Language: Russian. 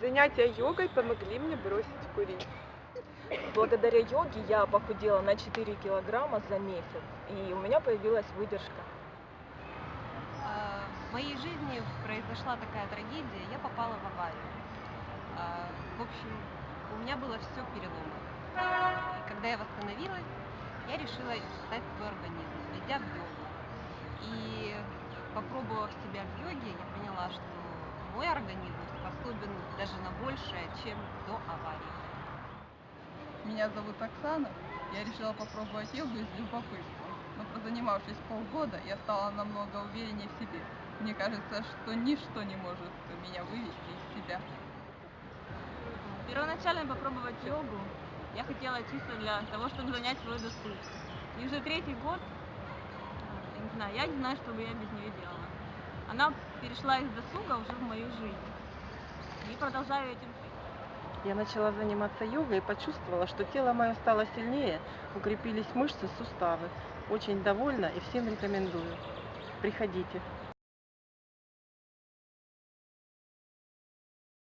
Занятия йогой помогли мне бросить курить. Благодаря йоге я похудела на 4 килограмма за месяц, и у меня появилась выдержка. А, В моей жизни произошла такая трагедия, я попала в аварию. А, В общем, у меня было все переломано. И когда я восстановилась, я решила испытать свой организм, придя в йогу. И попробовав себя в йоге, я поняла, что мой организм способен даже на большее, чем до аварии. Меня зовут Оксана. Я решила попробовать йогу из любопытства. Но позанимавшись полгода, я стала намного увереннее в себе. Мне кажется, что ничто не может меня вывести из себя. Первоначально попробовать йогу я хотела чисто для того, чтобы занять свой досуг. И уже третий год, я не знаю, я не знаю, что бы я без нее делала. Она перешла из досуга уже в мою жизнь. И продолжаю этим жить. Я начала заниматься йогой и почувствовала, что тело мое стало сильнее, укрепились мышцы, суставы. Очень довольна и всем рекомендую. Приходите.